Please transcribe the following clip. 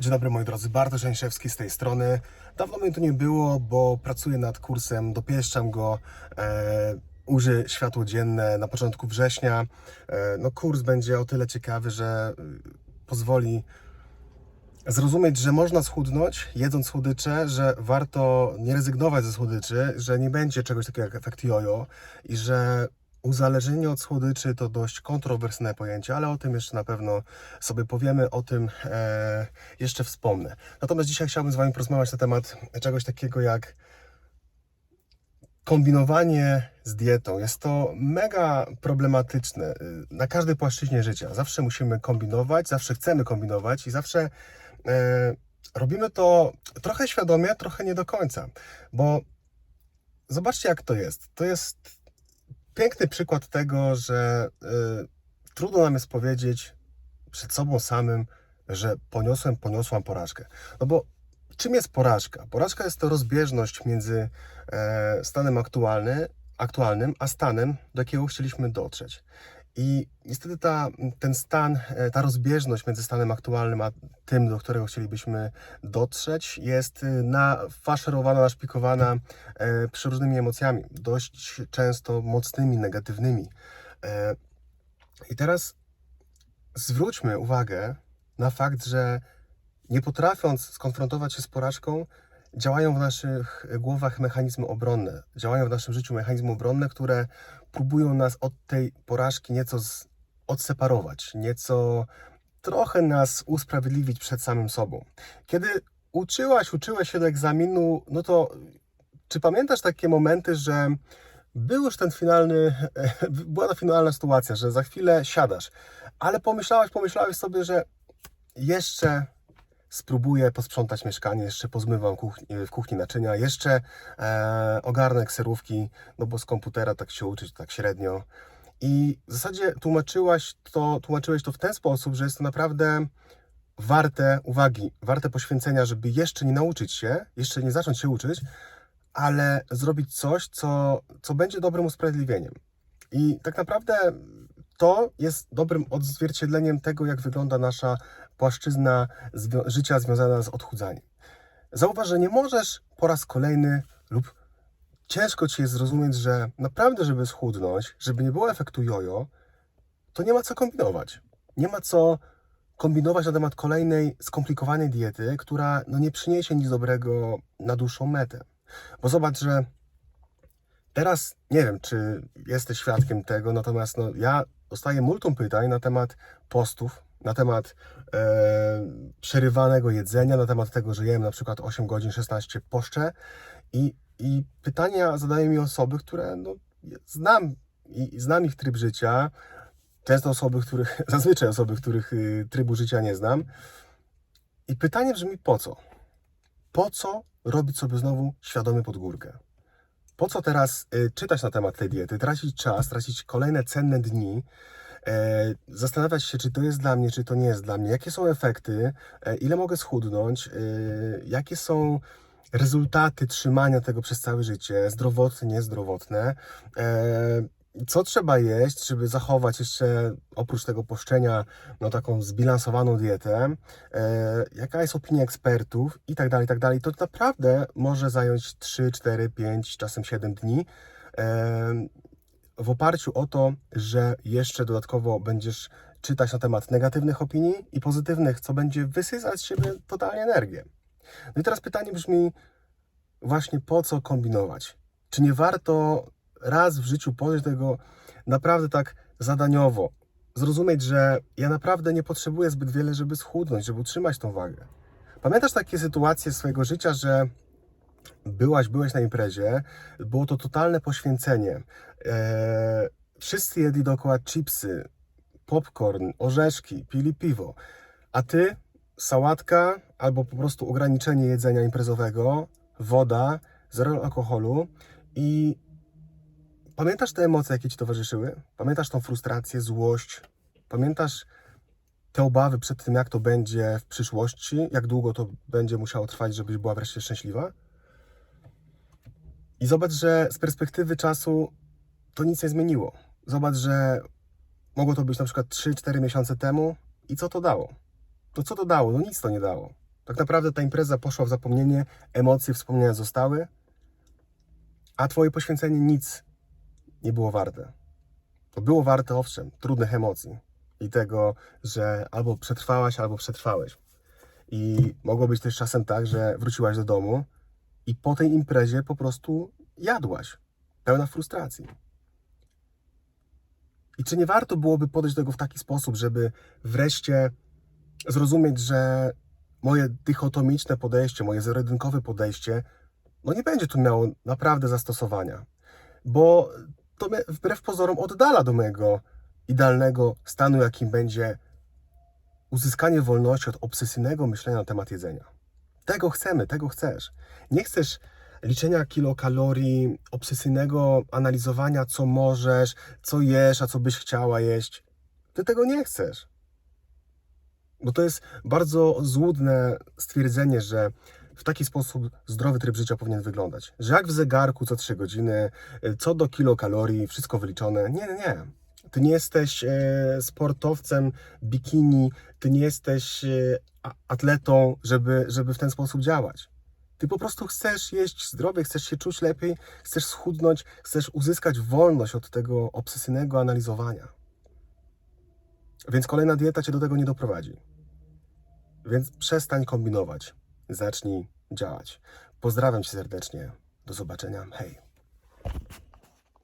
Dzień dobry moi drodzy, Bartosz Jańszewski z tej strony. Dawno mnie tu nie było, bo pracuję nad kursem, dopieszczam go. E, uży światło dzienne na początku września. E, no kurs będzie o tyle ciekawy, że y, pozwoli zrozumieć, że można schudnąć jedząc słodycze, że warto nie rezygnować ze słodyczy, że nie będzie czegoś takiego jak efekt jojo i że uzależnienie od słodyczy to dość kontrowersyjne pojęcie, ale o tym jeszcze na pewno sobie powiemy, o tym e, jeszcze wspomnę. Natomiast dzisiaj chciałbym z Wami porozmawiać na temat czegoś takiego jak kombinowanie z dietą. Jest to mega problematyczne y, na każdej płaszczyźnie życia. Zawsze musimy kombinować, zawsze chcemy kombinować i zawsze e, robimy to trochę świadomie, trochę nie do końca. Bo zobaczcie, jak to jest. To jest piękny przykład tego, że y, trudno nam jest powiedzieć przed sobą samym, że poniosłem, poniosłam porażkę. No bo czym jest porażka? Porażka jest to rozbieżność między e, stanem aktualny, aktualnym, a stanem, do jakiego chcieliśmy dotrzeć. I niestety ta, ten stan, e, ta rozbieżność między stanem aktualnym a tym, do którego chcielibyśmy dotrzeć, jest y, nafaszerowana, naszpikowana e, przeróżnymi emocjami, dość często mocnymi, negatywnymi. E, I teraz zwróćmy uwagę na fakt, że nie potrafiąc skonfrontować się z porażką, działają w naszych głowach mechanizmy obronne, działają w naszym życiu mechanizmy obronne, które próbują nas od tej porażki nieco z, odseparować, nieco trochę nas usprawiedliwić przed samym sobą. Kiedy uczyłaś, uczyłeś się do egzaminu, no to czy pamiętasz takie momenty, że był już ten finalny, była ta finalna sytuacja, że za chwilę siadasz, ale pomyślałaś, pomyślałeś sobie, że jeszcze spróbuję posprzątać mieszkanie, jeszcze pozmywam kuchni, w kuchni naczynia, jeszcze e, ogarnę kserówki, no bo z komputera tak się uczyć tak średnio. I w zasadzie tłumaczyłaś to, tłumaczyłeś to w ten sposób, że jest to naprawdę warte uwagi, warte poświęcenia, żeby jeszcze nie nauczyć się, jeszcze nie zacząć się uczyć, ale zrobić coś, co, co będzie dobrym usprawiedliwieniem. I tak naprawdę to jest dobrym odzwierciedleniem tego, jak wygląda nasza płaszczyzna zwią- życia związana z odchudzaniem. Zauważ, że nie możesz po raz kolejny lub ciężko ci jest zrozumieć, że naprawdę, żeby schudnąć, żeby nie było efektu jojo, to nie ma co kombinować. Nie ma co kombinować na temat kolejnej skomplikowanej diety, która no, nie przyniesie nic dobrego na dłuższą metę. Bo zobacz, że teraz nie wiem, czy jesteś świadkiem tego, natomiast no, ja dostaję multum pytań na temat postów, na temat e, przerywanego jedzenia, na temat tego, że jem na przykład 8 godzin, 16 poszcze i, i pytania zadają mi osoby, które no, znam i i znam ich tryb życia, często osoby, których, zazwyczaj osoby, których y, trybu życia nie znam. I pytanie brzmi po co? Po co robić sobie znowu świadomy pod górkę? Po co teraz y, czytać na temat tej diety, tracić czas, tracić kolejne cenne dni, zastanawiać się, czy to jest dla mnie, czy to nie jest dla mnie, jakie są efekty, e, ile mogę schudnąć, e, jakie są rezultaty trzymania tego przez całe życie, zdrowotne, niezdrowotne, e, co trzeba jeść, żeby zachować jeszcze oprócz tego poszczenia no, taką zbilansowaną dietę, e, jaka jest opinia ekspertów? I tak dalej, tak dalej. To naprawdę może zająć 3, 4, 5, czasem 7 dni. W oparciu o to, że jeszcze dodatkowo będziesz czytać na temat negatywnych opinii i pozytywnych, co będzie wysysać z siebie totalnie energię. No i teraz pytanie brzmi właśnie po co kombinować? Czy nie warto raz w życiu podejść do tego naprawdę tak zadaniowo? Zrozumieć, że ja naprawdę nie potrzebuję zbyt wiele, żeby schudnąć, żeby utrzymać tą wagę. Pamiętasz takie sytuacje swojego życia, że byłaś, byłeś na imprezie, było to totalne poświęcenie. Eee, wszyscy jedli dookoła chipsy, popcorn, orzeszki, pili piwo, a ty sałatka albo po prostu ograniczenie jedzenia imprezowego, woda, zero alkoholu i pamiętasz te emocje, jakie ci towarzyszyły? Pamiętasz tą frustrację, złość? Pamiętasz te obawy przed tym, jak to będzie w przyszłości? Jak długo to będzie musiało trwać, żebyś była wreszcie szczęśliwa? I zobacz, że z perspektywy czasu to nic nie zmieniło. Zobacz, że mogło to być na przykład 3-4 miesiące temu i co to dało? To co to dało? No nic to nie dało. Tak naprawdę ta impreza poszła w zapomnienie, emocje, wspomnienia zostały, a twoje poświęcenie nic nie było warte. To było warte, owszem, trudnych emocji i tego, że albo przetrwałaś, albo przetrwałeś. I mogło być też czasem tak, że wróciłaś do domu i po tej imprezie po prostu jadłaś, pełna frustracji. I czy nie warto byłoby podejść do tego w taki sposób, żeby wreszcie zrozumieć, że moje dychotomiczne podejście, moje zero-jedynkowe podejście, no nie będzie tu miało naprawdę zastosowania, bo to mnie wbrew pozorom oddala do mojego idealnego stanu, jakim będzie uzyskanie wolności od obsesyjnego myślenia na temat jedzenia. Tego chcemy, tego chcesz. Nie chcesz liczenia kilokalorii, obsesyjnego analizowania, co możesz, co jesz, a co byś chciała jeść. Ty tego nie chcesz. Bo to jest bardzo złudne stwierdzenie, że w taki sposób zdrowy tryb życia powinien wyglądać. Że jak w zegarku co 3 godziny, co do kilokalorii, wszystko wyliczone. Nie, nie, nie. Ty nie jesteś e, sportowcem bikini, ty nie jesteś e, atletą, żeby, żeby w ten sposób działać. Ty po prostu chcesz jeść zdrowie, chcesz się czuć lepiej, chcesz schudnąć, chcesz uzyskać wolność od tego obsesyjnego analizowania. Więc kolejna dieta cię do tego nie doprowadzi. Więc przestań kombinować. Zacznij działać. Pozdrawiam cię serdecznie. Do zobaczenia. Hej.